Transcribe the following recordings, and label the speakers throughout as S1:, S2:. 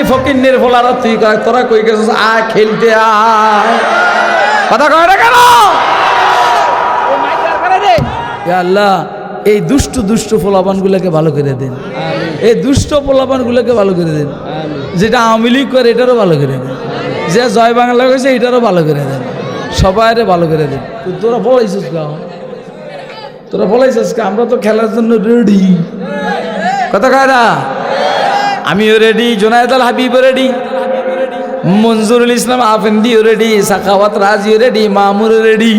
S1: ওই ফকিন্নের ফোলারা তুই কয় তোরা কই গেছিস? আ খেলতে আয় কথা কয় না কেন? আল্লাহ এই দুষ্ট দুষ্ট ফোলাপানগুলোকে ভালো করে দেন। এই দুষ্ট ফোলাপানগুলোকে ভালো করে দেন। যেটা আওয়ামী লীগ করে এটারও ভালো করে দেন। যে জয় বাংলা হয়েছে এটারও ভালো করে দেন। সবাইরে ভালো করে দেন। তোরা বলাইছিস গাও তোরা বলাইছিস কা আমরা তো খেলার জন্য রেডি। কথা কয় না? আমিও রেডি জোনায়দ আল হাবিবও রেডি মঞ্জুরুল ইসলাম আফেন্দিও রেডি সাখাওয়াত রাজিও রেডি মামুর রেডি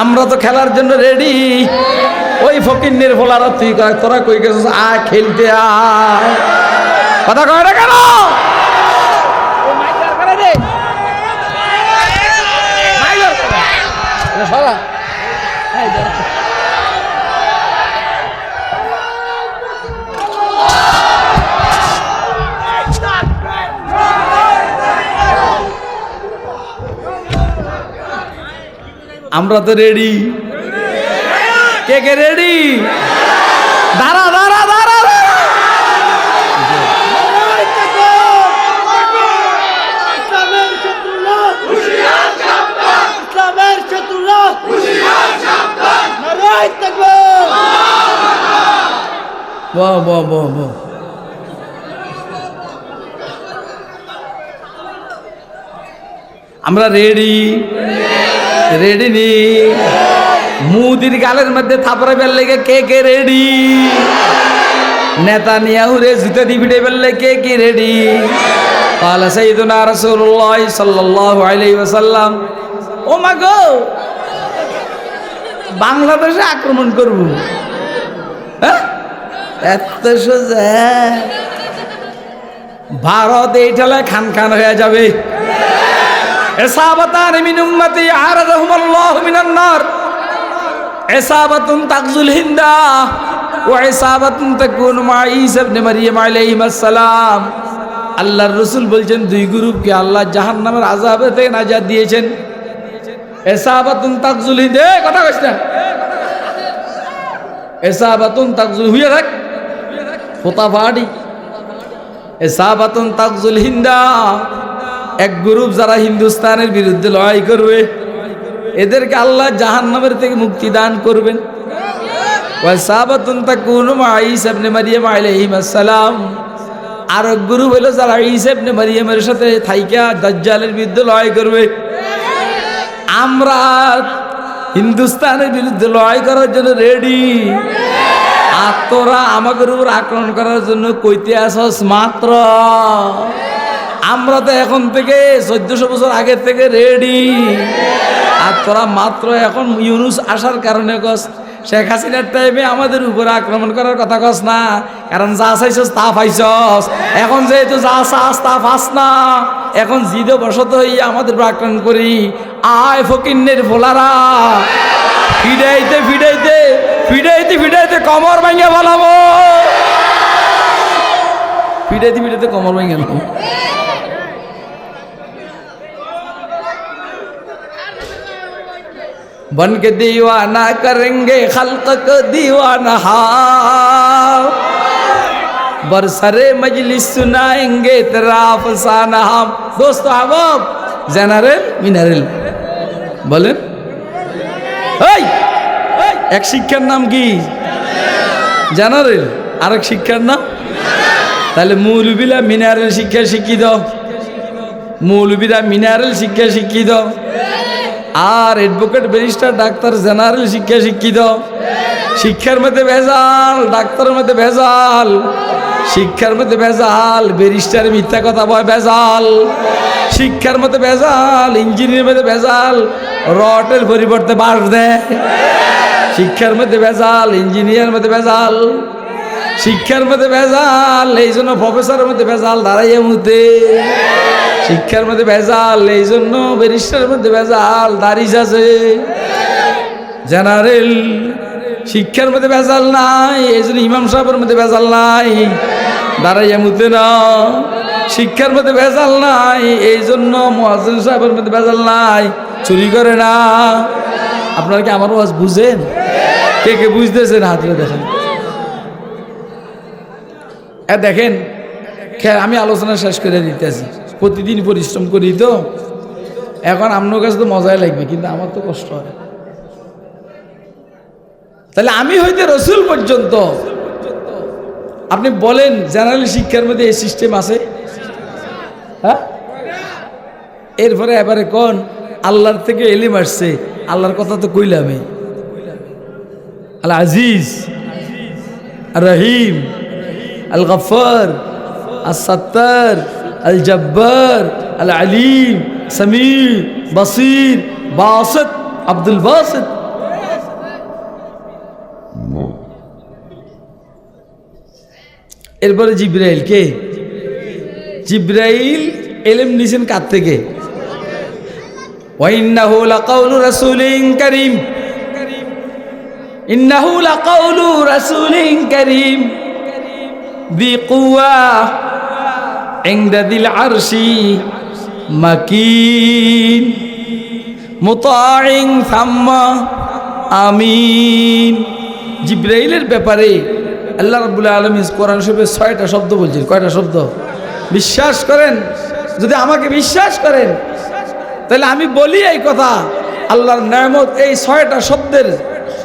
S1: আমরা তো খেলার জন্য রেডি ওই ফকিন্নের ফোলারা তুই তোরা কই গেছিস? আ খেলতে আয় কথা কয় না কেন? আমরা তো রেডি কে কে রেডি দাঁড়া দাঁড়া দাঁড়া বাহ বাহ বাহ বাহ। আমরা রেডি রেডি নি মুদির গালের মধ্যে থাপড়ে বেললে কে কে রেডি নেতা নিয়াহুরে জুতে দিবিটে বেললে কে কে রেডি قال سيدنا رسول الله صلى الله عليه وسلم ও মা গো বাংলাদেশে আক্রমণ করব হ্যাঁ এত সোজা ভারত এই ঠেলে খান খান হয়ে যাবে এসাবাতান মিন উম্মতি আরাদাহুমুল্লাহু মিনান নার। এসাবাতুন তাকজুল হিন্দা ওয়া এসাবাতুন তাকুনু মা ঈসা ইবনে মারইয়াম আলাইহিস রাসূল বলছেন, দুই গ্রুপকে আল্লাহ জাহান্নামের আযাবে থেকে নাজাত দিয়েছেন। এসাবাতুন তাকজুল হিন্দা কথা কইছ না। এসাবাতুন হুইয়া থাক। ফোতা ফাড়ি এক গ্রুপ যারা হিন্দুস্তানের বিরুদ্ধে লড়াই করবে, এদেরকে আল্লাহ জাহান্নামের থেকে মুক্তি দান করবেন। আর এক গ্রুপ হলো যারা ঈসা ইবনে মারইয়ামের সাথে থাইকা দাজ্জালের বিরুদ্ধে লড়াই করবে। আমরা হিন্দুস্তানের বিরুদ্ধে লড়াই করার জন্য রেডি। আর তোরা আমাদের উপর আক্রমণ করার জন্য কইতে আসস মাত্র। আমরা তো এখন থেকে চোদ্দশো বছর আগের থেকে রেডি আর তোরা মাত্র এখন ইউনুস আসার কারণে কস, শেখ হাসিনার টাইমে আমাদের উপরে আক্রমণ করার কথা কস না। কারণ যা চাইছস তা পাইছস। এখন যেহেতু যা চাস তা পাস না, এখন জিদে বসত হইয়া আমাদের উপর আক্রমণ করি। আয় ফকিন্নের ভোলারা। ফিডাইতে ফিডাইতে ফিডাইতে ফিডাইতে কমর ভাঙে বলাবো ফিডাইতে ফিডাইতে কমর ভাঙে बन के दीवाना करेंगे खल्क को दीवाना हाँ बरसरे मजलिस सुनाएंगे तेरा अफसाना हम दोस्तों अब জেনারেল মিনারেল বলেন এই এক শিক্ষার নাম কি জেনারেল আরেক শিক্ষার নাম তাহলে মৌলবিরা মিনারেল শিক্ষা শিক্ষিত মৌলবিরা মিনারেল শিক্ষা শিক্ষিত আর অ্যাডভোকেট ব্যারিস্টার ডাক্তার জেনারেল শিক্ষা শিক্ষিত। শিক্ষার মধ্যে ভেজাল, ডাক্তারের মধ্যে ভেজাল। শিক্ষার মধ্যে ভেজাল ব্যারিস্টার মিথ্যা কথা বয় ভেজাল। শিক্ষার মধ্যে ভেজাল ইঞ্জিনিয়ার মধ্যে ভেজাল রটের পরিবর্তে বাস দেয়। শিক্ষার মধ্যে ভেজাল ইঞ্জিনিয়ার মধ্যে ভেজাল। শিক্ষার মধ্যে ভেজাল, এই জন্য প্রফেসরের মধ্যে ভেজাল দাঁড়াইয়া মধ্যে শিক্ষার মধ্যে ভেজাল, এই জন্য ব্যারিস্টারের মধ্যে ভেজাল দাঁড়িয়ে আছে জেনারেল শিক্ষার মধ্যে ভেজাল নাই, এই জন্য ইমাম সাহেবের মধ্যে ভেজাল নাই, দাঁড়াইয়া মধ্যে না। শিক্ষার মধ্যে ভেজাল নাই, এই জন্য মহাজন সাহেবের মধ্যে ভেজাল নাই, চুরি করে না। আপনারা কি আমার বুঝেন? কে কে বুঝতেছেন? হাতে দেখেন। এ দেখেন খে- আমি আলোচনা শেষ করে দিতেছি। প্রতিদিন পরিশ্রম করি তো। এখন আপনার কাছে তো মজাই লাগবে, কিন্তু আমার তো কষ্ট হয়। তাহলে আমি হইতে রসুল পর্যন্ত। আপনি বলেন জেনারেল শিক্ষার মধ্যে এই সিস্টেম আছে? হ্যাঁ? এরপরে এবারে কোন? আল্লাহর থেকে এলিম আসছে। আল্লাহর কথা তো কইলামই। আল আজিজ। রহিম। আল গফর আল সত্তর আল জব্বর আল আলিম সমীর বসির বাসত আব্দুল বাসত এরপরে জিব্রাইল কে জিব্রাইল এলেম নিছেন কার থেকে وإنه لقول رسول كريم إنه لقول رسول كريم বিকুয়া ইংদাদিল আরশি মাকিন মুতাইং সাম্মা আমিন জিব্রাইলের ব্যাপারে আল্লাহ রাবুল্লাহ আলম কোরআন শরীফের ছয়টা শব্দ বলছেন। কয়টা শব্দ? বিশ্বাস করেন? যদি আমাকে বিশ্বাস করেন, তাহলে আমি বলি এই কথা। আল্লাহর নামত এই ছয়টা শব্দের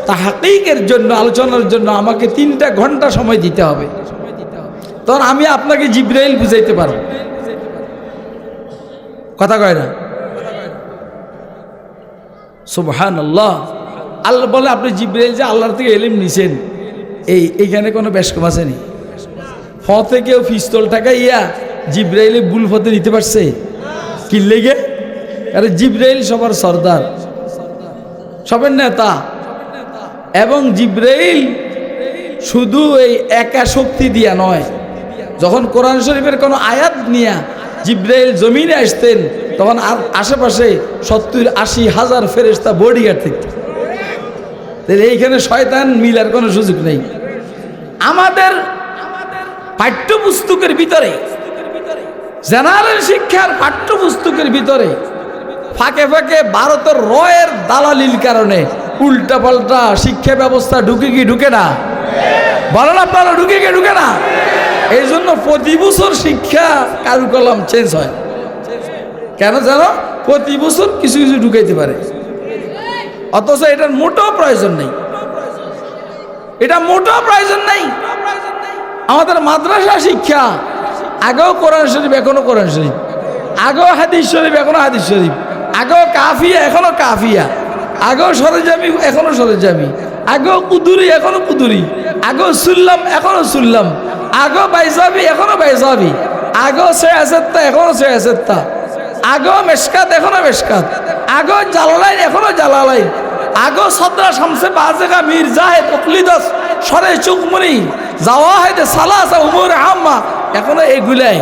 S1: তা হাকিকের জন্য, আলোচনার জন্য আমাকে তিনটা ঘণ্টা সময় দিতে হবে। তখন আমি আপনাকে জিব্রাইল বুঝাইতে পারব। কথা কয় না? সুবহান আল্লাহ আল্লাহ বলে, আপনি জিব্রাইল যে আল্লাহর থেকে এলিম নিছেন, এই এখানে কোনো বেশকম আছে নি ফতে কেউ পিস্তল টাকা ইয়া জিব্রাইলে বুল ফতে নিতে পারছে? কি লেগে? আরে জিব্রাইল সবার সর্দার। সবের নেতা। এবং জিব্রাইল শুধু এই একা শক্তি দিয়া নয় যখন কোরআন শরীফের কোনো আয়াত নিয়া জিব্রাইল জমিনে আসতেন, তখন আশেপাশে সত্তর আশি হাজার ফেরেস্তা বডিগার্ড থাকত। তাহলে এইখানে শয়তান মিলার কোনো সুযোগ নেই। আমাদের পাঠ্যপুস্তকের ভিতরে, জেনারেল শিক্ষার পাঠ্যপুস্তকের ভিতরে ফাঁকে ফাঁকে ভারতের রয়ের দালালির কারণে উল্টা পাল্টা শিক্ষা ব্যবস্থা ঢুকে কি ঢুকে না? বলেন আপনারা, ঢুকে কি ঢুকে না? এই জন্য প্রতি বছর শিক্ষা কারুকলাম চেঞ্জ হয়। কেন জানো? প্রতি বছর কিছু কিছু ঢুকাইতে পারে। অথচ এটার মোটেও প্রয়োজন নেই। এটা মোটেও প্রয়োজন নেই। আমাদের মাদ্রাসা শিক্ষা, আগেও কোরআন শরীফ, এখনও কোরআন শরীফ। আগেও হাদিস শরীফ, এখনও হাদিস শরীফ। আগেও কাফিয়া, এখনও কাফিয়া। আগেও সরেজামি, এখনও সরেজামি। আগেও কুদুরি, এখনও কুদুরি। আগেও সুল্লাম, এখনও সুল্লাম। আগেও বাইসাবি এখনও বাইসাবি আগেও সে আছেত্তা এখনও সে আছেত্তা আগেও মেশকাত, এখনও মেশকাত। আগেও জালালাইন, এখনও জালালাইন। আগেও সদরা শামসে বাজেগা মীর জাহেদ অকলিদস সরে চুকমনি। জাওয়াহেদে সালাসা উমর আম্মা এখনও এগুলাই।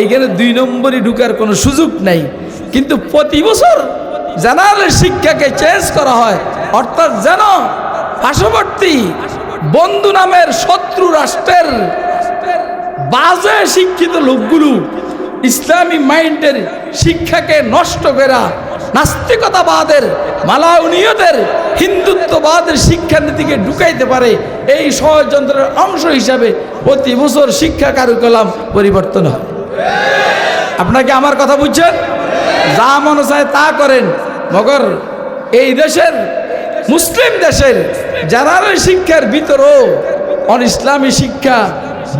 S1: এইখানে দুই নম্বরই ঢুকার কোনো সুযোগ নাই। কিন্তু প্রতি বছর জেনারেল শিক্ষাকে চেঞ্জ করা হয়। অর্থাৎ যেন পার্শ্ববর্তী বন্ধু নামের শত্রু রাষ্ট্রের বাজে শিক্ষিত লোকগুলো ইসলামী মাইন্ডের শিক্ষাকে নষ্ট করা নাস্তিকতাবাদের মালাউনিয়তের হিন্দুত্ববাদের শিক্ষানীতিকে ঢুকাইতে পারে, এই ষড়যন্ত্রের অংশ হিসাবে প্রতি বছর শিক্ষা কারুকলাম পরিবর্তন হয়। আপনাকে আমার কথা বুঝছেন? যা মনে চায় তা করেন, মগর এই দেশের, মুসলিম দেশের জেনারেল শিক্ষার ভিতরেও অন ইসলামী শিক্ষা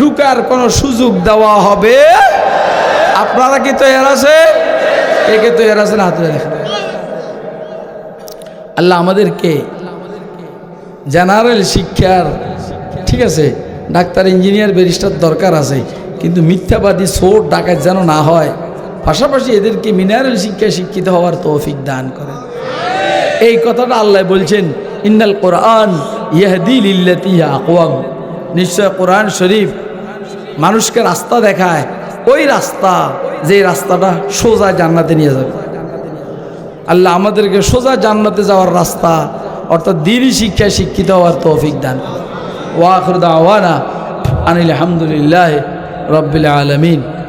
S1: ঢুকার কোনো সুযোগ দেওয়া হবে? আপনারা কি তৈরি আছে? কে কে তৈরি আছেন হাতে আল্লাহ আমাদেরকে জেনারেল শিক্ষার, ঠিক আছে, ডাক্তার ইঞ্জিনিয়ার ব্যারিস্টার দরকার আছে, কিন্তু মিথ্যাবাদী সোট ডাকাত যেন না হয়, পাশাপাশি এদেরকে মিনারেল শিক্ষায় শিক্ষিত হওয়ার তৌফিক দান করে এই কথাটা আল্লাহ বলছেন, ইন্নাল কোরআন ইয়াহদিল ইল্লাতি আকওয়াম। নিশ্চয় কোরআন শরীফ মানুষকে রাস্তা দেখায়। ওই রাস্তা যে রাস্তাটা সোজা জান্নাতে নিয়ে যাবে। আল্লাহ আমাদেরকে সোজা জান্নাতে যাওয়ার রাস্তা, অর্থাৎ দিনই শিক্ষায় শিক্ষিত হওয়ার তৌফিক দান ওয়াখরুদা আওয়ানা আনিল আলহামদুলিল্লাহ রব্বিল আলমিন।